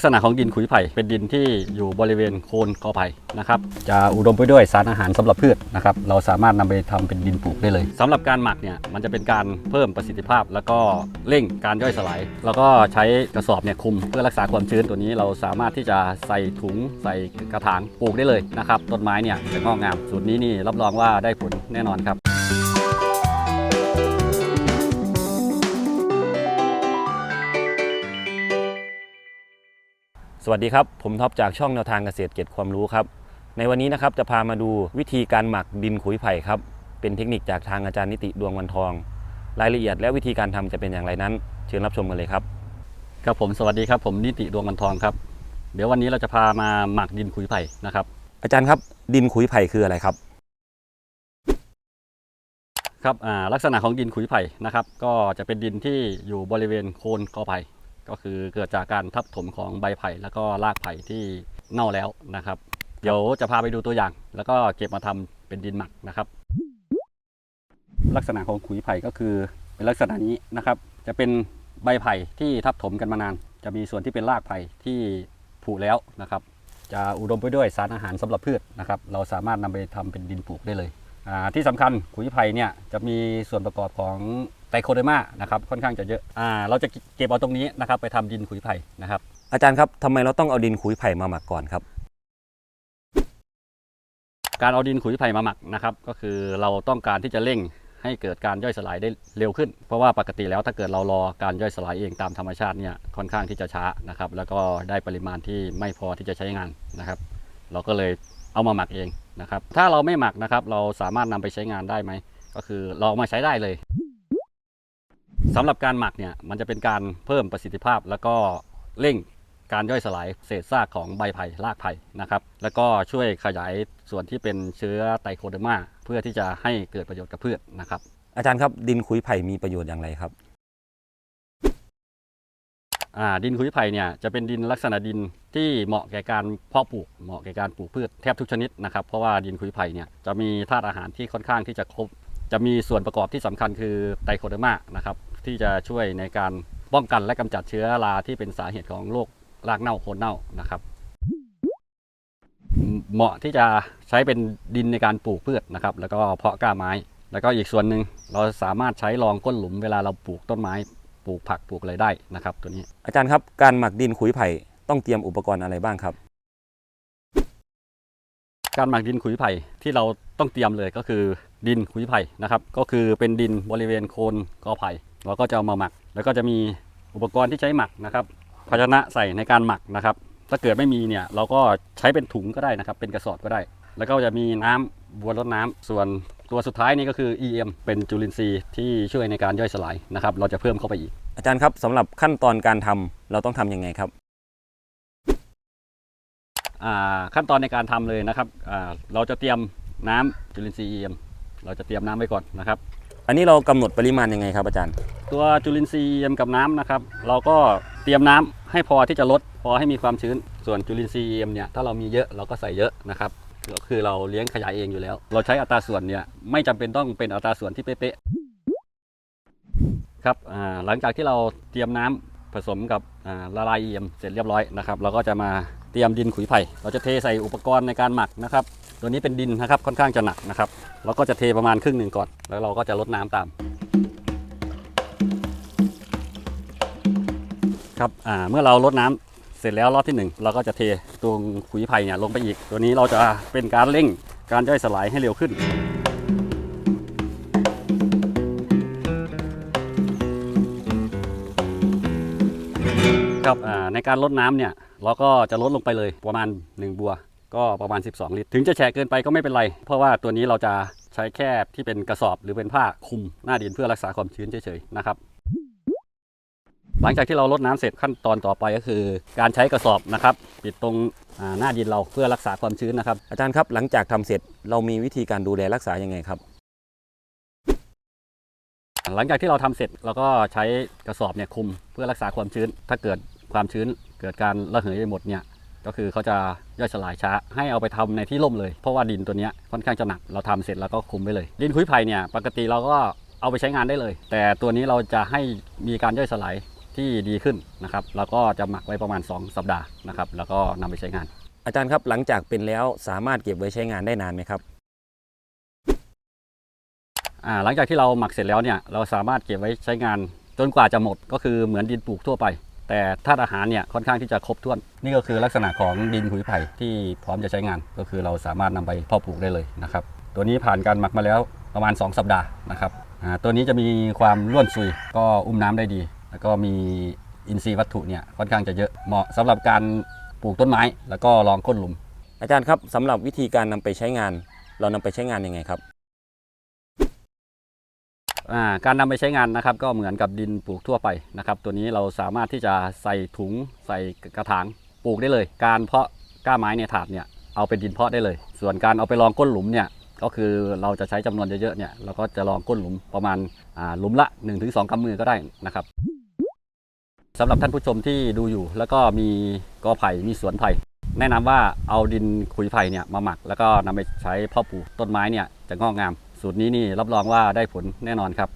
ลักษณะของดินขุยไผ่เป็นดินที่อยู่บริเวณโคนกอไผ่นะครับจะอุดมไปด้วยสารอาหารสำหรับพืชนะครับเราสามารถนำไปทำเป็นดินปลูกได้เลยสำหรับการหมักเนี่ยมันจะเป็นการเพิ่มประสิทธิภาพ แล้วก็เร่งการย่อยสลาย แล้วก็ใช้กระสอบเนี่ยคุมเพื่อรักษาความชื้นตัวนี้เราสามารถที่จะใส่ถุงใส่กระถางปลูกได้เลยนะครับต้นไม้เนี่ยจะงอกงามสูตรนี้นี่รับรองว่าได้ผลแน่นอนครับ วัสดีครับ ผมท็อปจากช่องแนวทางเกษตรเก็บความรู้ครับ ในวันนี้นะครับจะพามาดูวิธีการหมักดินขุยไผ่ครับ เป็นเทคนิคจากทางอาจารย์นิติดวงวันทอง รายละเอียดและวิธีการทำจะเป็นอย่างไรนั้น เชิญรับชมกันเลยครับ ครับผมสวัสดีครับผมนิติดวงกันทองครับ เดี๋ยววันนี้เราจะพามาหมักดินขุยไผ่นะครับ อาจารย์ครับดินขุยไผ่คืออะไรครับ ครับอ่าลักษณะของดินขุยไผ่นะครับ ก็จะเป็นดินที่อยู่บริเวณโคนกอไผ่ ก็คือเกิดจากการทับถมของใบไผ่แล้วก็รากไผ่ที่เน่าแล้วนะครับ เดี๋ยวจะพาไปดูตัวอย่าง แล้วก็เก็บมาทำเป็นดินหมักนะครับ ลักษณะของขุยไผ่ก็คือเป็นลักษณะนี้นะครับ จะเป็นใบไผ่ที่ทับถมกันมานาน จะมีส่วนที่เป็นรากไผ่ที่ผุแล้วนะครับ จะอุดมไปด้วยสารอาหารสำหรับพืชนะครับ เราสามารถนำไปทำเป็นดินปลูกได้เลยที่สำคัญขุยไผ่เนี่ยจะมีส่วนประกอบของ ไตโคเดอร์มานะครับค่อนข้างจะเยอะอ่าเราจะเก็บเอาตรงนี้นะครับไปทำดินขุยไผ่นะครับ อาจารย์ครับทำไมเราต้องเอาดินขุยไผ่มาหมักก่อนครับ การเอาดินขุยไผ่มาหมักนะครับ ก็คือเราต้องการที่จะเร่งให้เกิดการย่อยสลายได้เร็วขึ้น เพราะว่าปกติแล้วถ้าเกิดเรารอการย่อยสลายเองตามธรรมชาติเนี่ยค่อนข้างที่จะช้านะครับแล้วก็ได้ปริมาณที่ไม่พอที่จะใช้งานนะครับ เราก็เลยเอามาหมักเองนะครับ ถ้าเราไม่หมักนะครับ เราสามารถนำไปใช้งานได้ไหมก็คือเราเอามาใช้ได้เลย สำหรับการหมักเนี่ยมันจะเป็นการเพิ่มประสิทธิภาพ แล้วก็เร่งการย่อยสลายเศษซากของใบไผ่รากไผ่นะครับ แล้วก็ช่วยขยายส่วนที่เป็นเชื้อไตโคเดอร์มาเพื่อที่จะให้เกิดประโยชน์กับพืชนะครับ อาจารย์ครับดินขุยไผ่มีประโยชน์อย่างไรครับ อ่าดินขุยไผ่เนี่ยจะเป็นดินลักษณะดินที่เหมาะแก่การเพาะปลูกเหมาะแก่การปลูกพืชแทบทุกชนิดนะครับเพราะว่าดินขุยไผ่เนี่ยจะมีธาตุอาหารที่ค่อนข้างที่จะครบ จะมีส่วนประกอบที่สำคัญคือไตรโคเดอร์มานะครับ ที่จะช่วยในการป้องกันและกำจัดเชื้อราที่เป็นสาเหตุของโรครากเน่าโคนเน่านะครับ เหมาะที่จะใช้เป็นดินในการปลูกพืชนะครับ แล้วก็เพาะกล้าไม้ แล้วก็อีกส่วนหนึ่งเราสามารถใช้รองก้นหลุมเวลาเราปลูกต้นไม้ปลูกผักปลูกอะไรได้นะครับ ตัวนี้ อาจารย์ครับการหมักดินขุยไผ่ต้องเตรียมอุปกรณ์อะไรบ้างครับ การหมักดินขุยไผ่ที่เราต้องเตรียมเลยก็คือดินขุยไผ่นะครับ ก็คือเป็นดินบริเวณโคนกอไผ่ เราก็จะเอามาหมัก แล้วก็จะมีอุปกรณ์ที่ใช้หมักนะครับ ภาชนะใส่ในการหมักนะครับ ถ้าเกิดไม่มีเนี่ยเราก็ใช้เป็นถุงก็ได้นะครับ เป็นกระสอบก็ได้ แล้วก็จะมีน้ำบัวรดน้ำส่วนตัวสุดท้ายนี่ก็คือ EM เป็นจุลินทรีย์ที่ช่วยในการย่อยสลายนะครับ เราจะเพิ่มเข้าไปอีก อาจารย์ครับสำหรับขั้นตอนการทำเราต้องทำยังไงครับอ่าขั้นตอนในการทำเลยนะครับอ่าเราจะเตรียมน้ำจุลินทรีย์ EM เราจะเตรียมน้ำไว้ก่อนนะครับ อันนี้เรากำหนดปริมาณยังไงครับอาจารย์ ตัวจุลินทรีย์เอ็มกับน้ำนะครับ เราก็เตรียมน้ำให้พอที่จะลดพอให้มีความชื้น ส่วนจุลินทรีย์เอ็มเนี่ยถ้าเรามีเยอะเราก็ใส่เยอะนะครับก็คือเราเลี้ยงขยายเองอยู่แล้ว เราใช้อัตราส่วนเนี่ยไม่จำเป็นต้องเป็นอัตราส่วนที่เป๊ะๆครับหลังจากที่เราเตรียมน้ำผสมกับละลายเอ็มเสร็จเรียบร้อยนะครับ เราก็จะมาเตรียมดินขุยไผ่ เราจะเทใส่อุปกรณ์ในการหมักนะครับ ตัวนี้เป็นดินนะครับค่อนข้างจะหนักนะครับเราก็จะเทประมาณครึ่งหนึ่งก่อน แล้วเราก็จะลดน้ำตามครับอ่าเมื่อเราลดน้ำเสร็จแล้วรอบที่หนึ่งเราก็จะเทตัวขุยไผ่เนี่ยลงไปอีก ตัวนี้เราจะเป็นการเร่งการย่อยสลายให้เร็วขึ้น ครับอ่าในการลดน้ำเนี่ยเราก็จะลดลงไปเลยประมาณ 1 บัว ก็ประมาณ 12 ลิตร ถึงจะแฉะเกินไปก็ไม่เป็นไร เพราะว่าตัวนี้เราจะใช้แค่ที่เป็นกระสอบหรือเป็นผ้าคลุมหน้าดินเพื่อรักษาความชื้นเฉยๆนะครับหลังจากที่เราลดน้ำเสร็จขั้นตอนต่อไปก็คือ การใช้กระสอบนะครับ ปิดตรงอ่าหน้าดินเราเพื่อรักษาความชื้นนะครับ อาจารย์ครับหลังจากทำเสร็จเรามีวิธีการดูแลรักษายังไงครับ หลังจากที่เราทำเสร็จเราก็ใช้กระสอบเนี่ยคลุมเพื่อรักษาความชื้น ถ้าเกิดความชื้นเกิดการระเหยไปหมดเนี่ย ก็คือเขาจะย่อยสลายช้า ให้เอาไปทำในที่ร่มเลย เพราะว่าดินตัวเนี้ยค่อนข้างจะหนัก เราทำเสร็จแล้วก็คลุมไว้เลย ดินคุยไผ่เนี่ยปกติเราก็เอาไปใช้งานได้เลย แต่ตัวนี้เราจะให้มีการย่อยสลายทที่ดีขึ้นนะครับ แล้วก็จะหมักไว้ประมาณ 2 สัปดาห์นะครับ แล้วก็นำไปใช้งาน อาจารย์ครับหลังจากเป็นแล้วสามารถเก็บไว้ใช้งานได้นานไหมครับอ่าหลังจากที่เราหมักเสร็จแล้วเนี่ยเราสามารถเก็บไว้ใช้งานจนกว่าจะหมดก็คือเหมือนดินปลูกทั่วไป แต่ธาตุอาหารเนี่ยค่อนข้างที่จะครบถ้วน นี่ก็คือลักษณะของดินขุยไผ่ที่พร้อมจะใช้งาน ก็คือเราสามารถนำไปเพาะปลูกได้เลยนะครับ ตัวนี้ผ่านการหมักมาแล้วประมาณ 2 สัปดาห์นะครับตัวนี้จะมีความร่วนซุยก็อุ้มน้ำได้ดี แล้วก็มีอินทรีย์วัตถุเนี่ยค่อนข้างจะเยอะเหมาะสำหรับการปลูกต้นไม้ แล้วก็รองก้นหลุม อาจารย์ครับสำหรับวิธีการนำไปใช้งาน เรานำไปใช้งานยังไงครับ การนำไปใช้งานนะครับก็เหมือนกับดินปลูกทั่วไปนะครับ ตัวนี้เราสามารถที่จะใส่ถุงใส่กระถางปลูกได้เลย การเพาะก้าไม้ในถาดเนี่ยเอาเป็นดินเพาะได้เลย ส่วนการเอาไปรองก้นหลุมเนี่ยก็คือเราจะใช้จำนวนเยอะๆเนี่ยเราก็จะรองก้นหลุมประมาณาหลุมละ 1-2กำมือก็ได้นะครับสำหรับท่านผู้ชมที่ดูอยู่ แล้วก็มีกอไผ่มีสวนไผ่แนะนำว่าเอาดินขุยไผ่เนี่ยมาหมัก แล้วก็นำไปใช้เพาะปลูกต้นไม้เนี่ยจะงอกงาม สูตรนี้นี่รับรองว่าได้ผลแน่นอนครับ